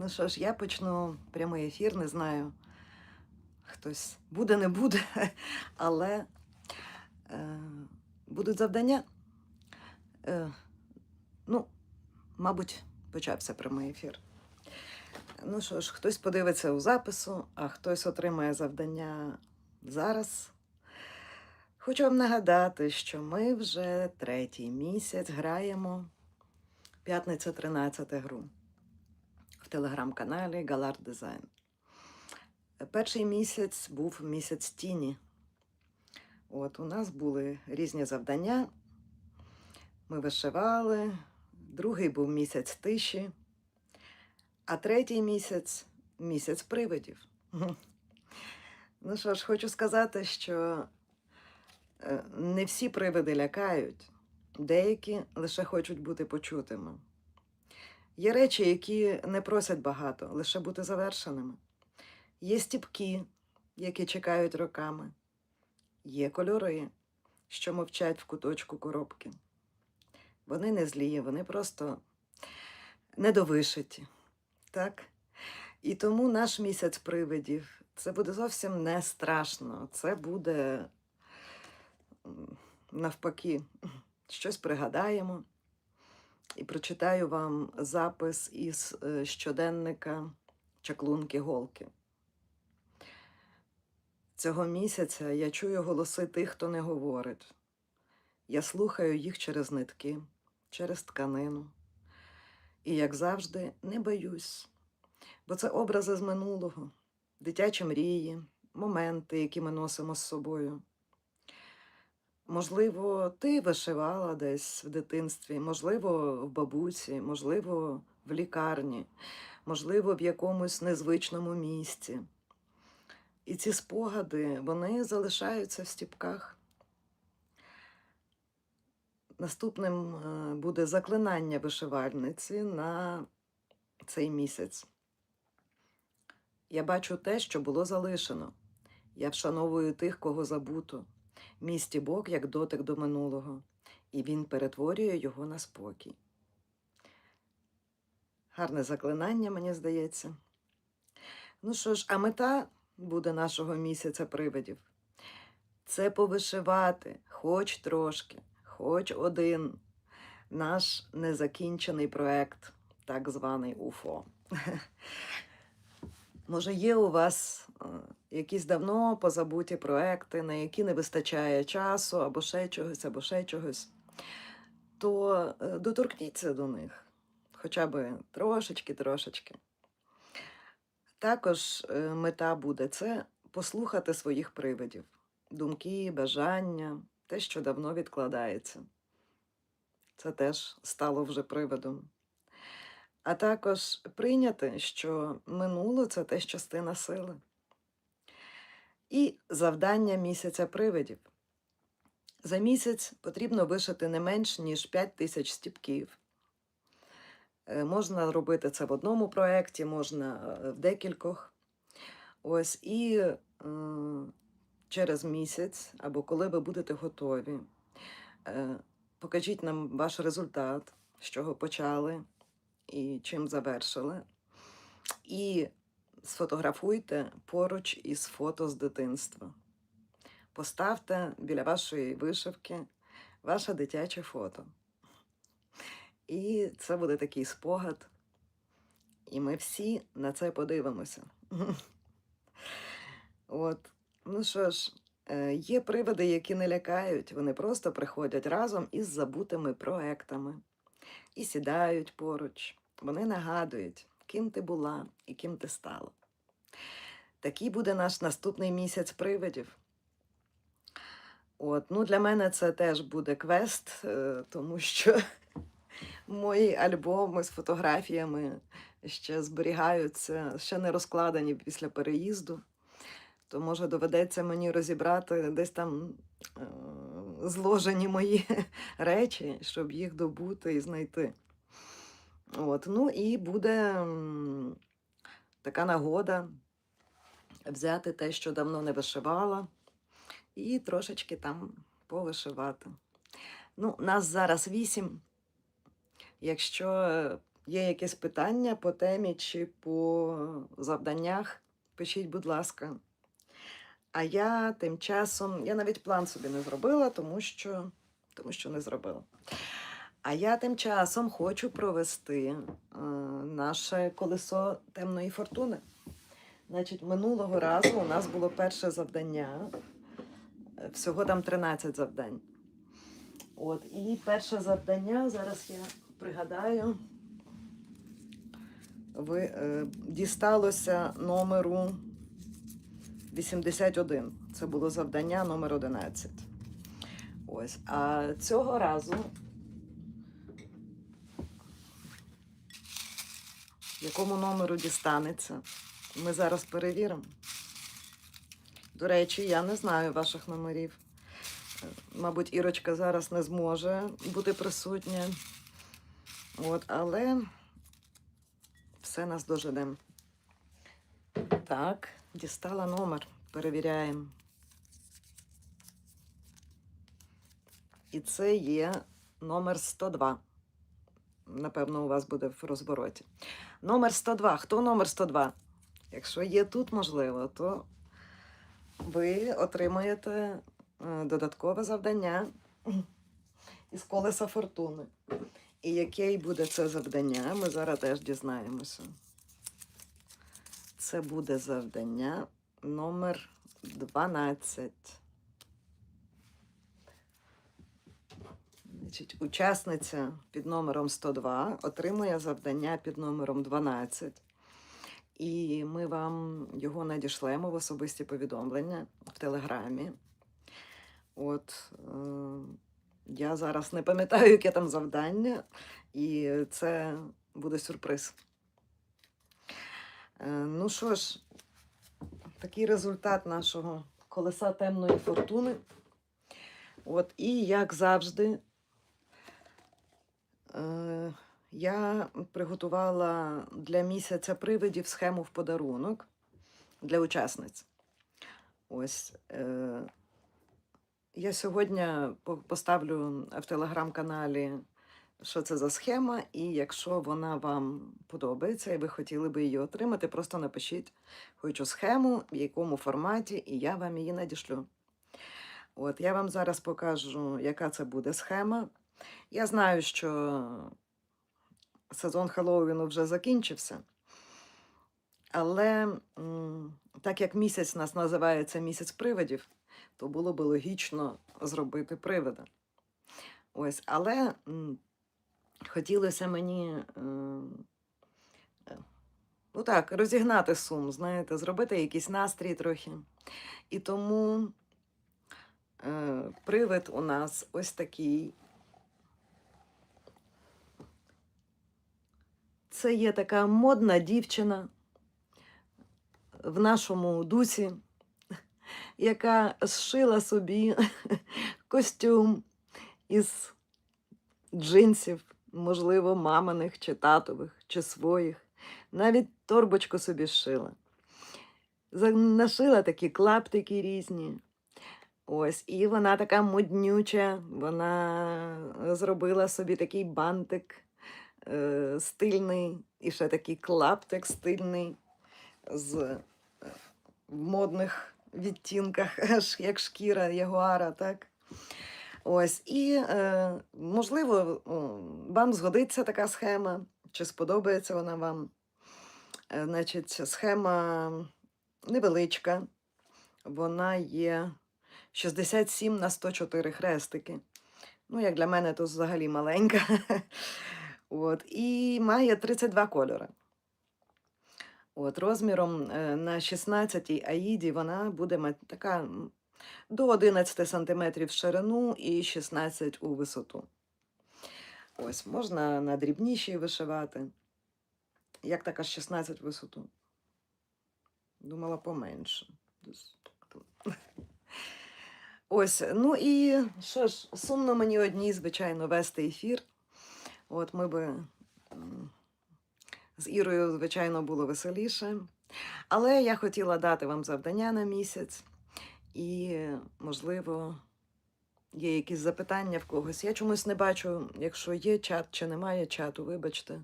Ну що ж, я почну прямий ефір, не знаю. Хтось буде, не буде, але е, будуть завдання. Е, ну, мабуть, почався прямий ефір. Ну що ж, хтось подивиться у запису, а хтось отримає завдання зараз. Хочу вам нагадати, що ми вже третій місяць граємо п'ятниця 13 гру в телеграм-каналі Галар Дизайн. Перший місяць був місяць тіні. От у нас були різні завдання. Ми вишивали. Другий був місяць тиші, а третій місяць місяць привидів. Ну що ж, хочу сказати, що е, не всі привиди лякають, деякі лише хочуть бути почутими. Є речі, які не просять багато, лише бути завершеними. Є стіпки, які чекають роками. Є кольори, що мовчать в куточку коробки. Вони не злі, вони просто недовишиті. Так? І тому наш місяць привидів це буде зовсім не страшно. Це буде навпаки, щось пригадаємо. І прочитаю вам запис із е, щоденника Чаклунки Голки. Цього місяця я чую голоси тих, хто не говорить. Я слухаю їх через нитки, через тканину. І, як завжди, не боюсь, бо це образи з минулого, дитячі мрії, моменти, які ми носимо з собою. Можливо, ти вишивала десь в дитинстві, можливо, в бабусі, можливо, в лікарні, можливо, в якомусь незвичному місці. І ці спогади вони залишаються в стіпках. Наступним е, буде заклинання вишивальниці на цей місяць. Я бачу те, що було залишено. Я вшановую тих, кого забуто. Мій стібок як дотик до минулого, і він перетворює його на спокій. Гарне заклинання, мені здається. Ну що ж, а мета буде нашого місяця привидів. Це повишивати хоч трошки, хоч один наш незакінчений проект, так званий УФО. Може, є у вас е, якісь давно позабуті проекти, на які не вистачає часу, або ще чогось, або ще чогось, то е, доторкніться до них хоча б трошечки-трошечки. Також е, мета буде це послухати своїх привидів, думки, бажання, те, що давно відкладається. Це теж стало вже привидом. А також прийняти, що минуло це теж частина сили. І завдання місяця привидів. За місяць потрібно вишити не менш ніж 5 тисяч стіпків. Е, Можна робити це в одному проєкті, можна е, в декількох. Ось і е, через місяць, або коли ви будете готові, е, покажіть нам ваш результат, з чого почали і чим завершили. І сфотографуйте поруч із фото з дитинства. Поставте біля вашої вишивки ваше дитяче фото. І це буде такий спогад. І ми всі на це подивимося. От, ну що ж, е, є приводи, які не лякають, вони просто приходять разом із забутими проектами і сідають поруч. Вони нагадують, ким ти була і ким ти стала. Такий буде наш наступний місяць привидів. От, ну для мене це теж буде квест, е, тому що мої альбоми з фотографіями ще зберігаються, ще не розкладені після переїзду. То, може, доведеться мені розібрати десь там е, зложені мої речі, щоб їх добути і знайти. От, ну і буде така нагода взяти те, що давно не вишивала, і трошечки там повишивати. Ну, нас зараз вісім. Якщо є якісь питання по темі чи по завданнях, пишіть, будь ласка. А я тим часом, я навіть план собі не зробила, тому що, тому що не зробила. А я тим часом хочу провести е, наше колесо темної фортуни. Значить, минулого разу у нас було перше завдання. Всього там 13 завдань. От, і перше завдання, зараз я пригадаю, ви, е, дісталося номеру 81. Це було завдання номер 11. Ось. А цього разу. Якому номеру дістанеться? Ми зараз перевіримо. До речі, я не знаю ваших номерів. Е, Мабуть, Ірочка зараз не зможе бути присутня. От, але все нас дожидемо. Так, дістала номер. Перевіряємо. І це є номер 102. Напевно, у вас буде в розбороті. Номер 102. Хто номер 102? Якщо є тут можливо, то ви отримаєте е, додаткове завдання із колеса фортуни. І яке буде це завдання, ми зараз теж дізнаємося. Це буде завдання номер 12. Значить, учасниця під номером 102 отримує завдання під номером 12. І ми вам його надішлемо в особисті повідомлення в Телеграмі. От е, я зараз не пам'ятаю, яке там завдання, і це буде сюрприз. Е, ну що ж, такий результат нашого колеса темної фортуни. От, і як завжди, е, я приготувала для місяця привидів схему в подарунок для учасниць. Ось. Е, я сьогодні поставлю в телеграм-каналі, що це за схема, і якщо вона вам подобається і ви хотіли би її отримати, просто напишіть хочу схему, в якому форматі, і я вам її надішлю. От я вам зараз покажу, яка це буде схема. Я знаю, що сезон Хеллоуіну вже закінчився. Але так як місяць нас називається місяць привидів, то було би логічно зробити привида. Ось, але хотілося мені е, е, ну так, розігнати сум, знаєте, зробити якийсь настрій трохи. І тому е, привид у нас ось такий. Це є така модна дівчина в нашому дусі, яка зшила собі костюм із джинсів, можливо, маминих чи татових, чи своїх. Навіть торбочку собі зшила. Нашила такі клаптики різні. Ось, і вона така моднюча, вона зробила собі такий бантик е, стильний, і ще такий клаптик стильний з в модних відтінках, як шкіра ягуара, так? Ось, і е, можливо, вам згодиться така схема, чи сподобається вона вам. Е, значить, схема невеличка, вона є 67 на 104 хрестики. Ну, як для мене, то взагалі маленька. От, і має 32 кольори. От, розміром е, на 16-й аїді вона буде така до 11 см в ширину і 16 у висоту. Ось, можна на дрібнішій вишивати. Як така 16 в висоту? Думала поменше. Ось, ну і що ж, сумно мені одній, звичайно, вести ефір. От ми би з Ірою, звичайно, було веселіше. Але я хотіла дати вам завдання на місяць, і, можливо, є якісь запитання в когось. Я чомусь не бачу, якщо є чат чи немає чату, вибачте.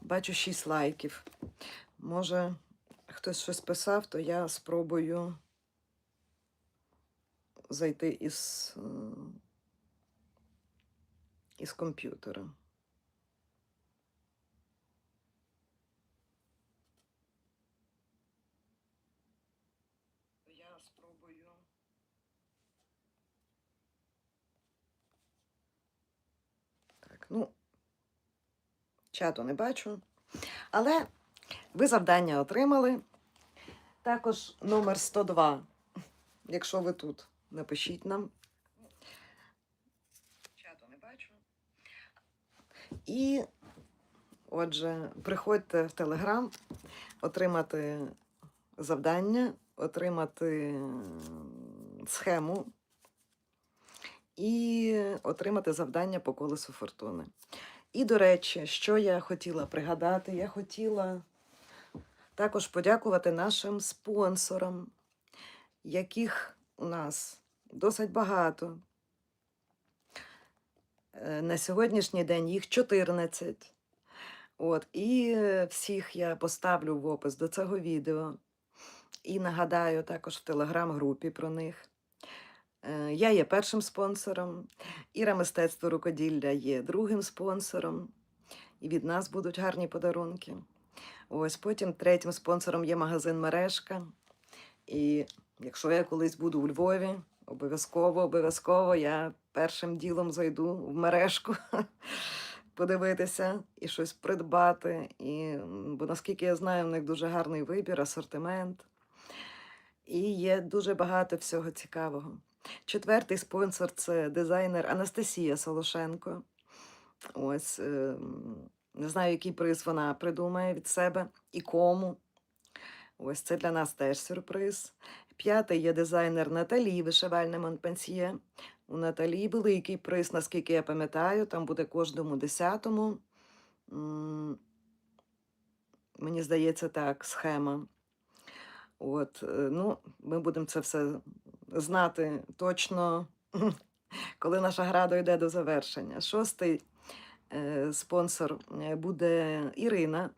Бачу 6 лайків. Може, хтось щось писав, то я спробую зайти із, із комп'ютера. Я спробую. Так, ну, чату не бачу. Але ви завдання отримали. Також номер 102. Якщо ви тут, напишіть нам. Чату не бачу. І, отже, приходьте в Телеграм, отримати завдання, отримати схему і отримати завдання по колесу фортуни. І, до речі, що я хотіла пригадати, я хотіла також подякувати нашим спонсорам, яких у нас досить багато. Е, На сьогоднішній день їх 14. От, і е, всіх я поставлю в опис до цього відео. І нагадаю також в телеграм-групі про них. Е, Я є першим спонсором, Іра Мистецтво рукоділля є другим спонсором. І від нас будуть гарні подарунки. Ось потім третім спонсором є магазин Мережка. І якщо я колись буду у Львові, обов'язково, обов'язково я першим ділом зайду в мережку подивитися і щось придбати. І, бо наскільки я знаю, в них дуже гарний вибір, асортимент. І є дуже багато всього цікавого. Четвертий спонсор це дизайнер Анастасія Солошенко. Ось ем, не знаю, який приз вона придумає від себе і кому. Ось це для нас теж сюрприз. П'ятий є дизайнер Наталі Вишивальне Монпенсьє. У Наталі великий приз, наскільки я пам'ятаю, там буде кожному десятому. Мені здається, так, схема. От, е, ну, ми будемо це все знати точно, коли наша гра дойде до завершення. Шостий е, спонсор е, буде Ірина.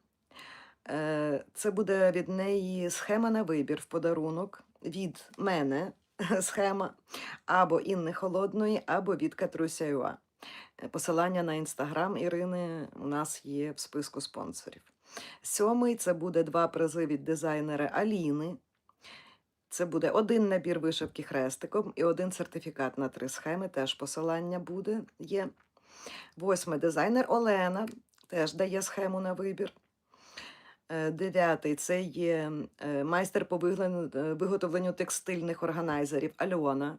Е, Це буде від неї схема на вибір в подарунок від мене схема або Інни Холодної, або від Катруся Юа. Е, Посилання на інстаграм Ірини у нас є в списку спонсорів. Сьомий це буде два призи від дизайнера Аліни. Це буде один набір вишивки хрестиком і один сертифікат на три схеми. Теж посилання буде. Є. Восьмий дизайнер Олена теж дає схему на вибір. Е, Дев'ятий це є е, майстер по е, виготовленню текстильних органайзерів Альона.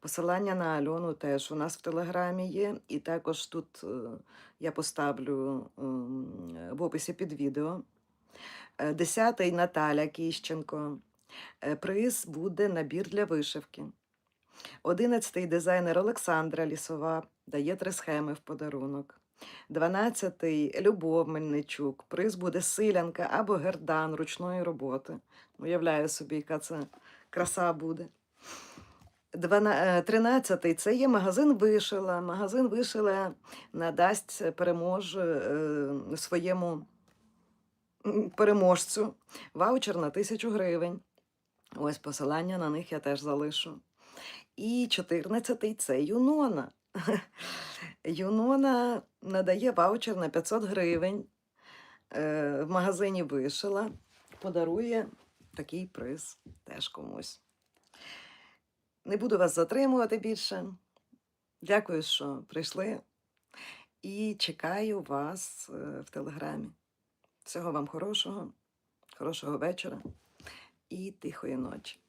Посилання на Альону теж у нас в Телеграмі є. І також тут я поставлю в описі під відео. Десятий Наталя Кіщенко. Приз буде набір для вишивки. Одинадцятий дизайнер Олександра Лісова дає три схеми в подарунок. Дванадцятий Любов Мельничук. Приз буде силянка або гердан ручної роботи. Уявляю собі, яка це краса буде. Е, Тринадцятий це є магазин Вишила. Магазин Вишила надасть переможе е, своєму переможцю ваучер на тисячу гривень. Ось посилання на них я теж залишу. І 14-й це Юнона. Юнона надає ваучер на 500 гривень. Е, В магазині вишила. Подарує такий приз теж комусь. Не буду вас затримувати більше. Дякую, що прийшли. І чекаю вас е, в телеграмі. Всього вам хорошого, хорошого вечора і тихої ночі.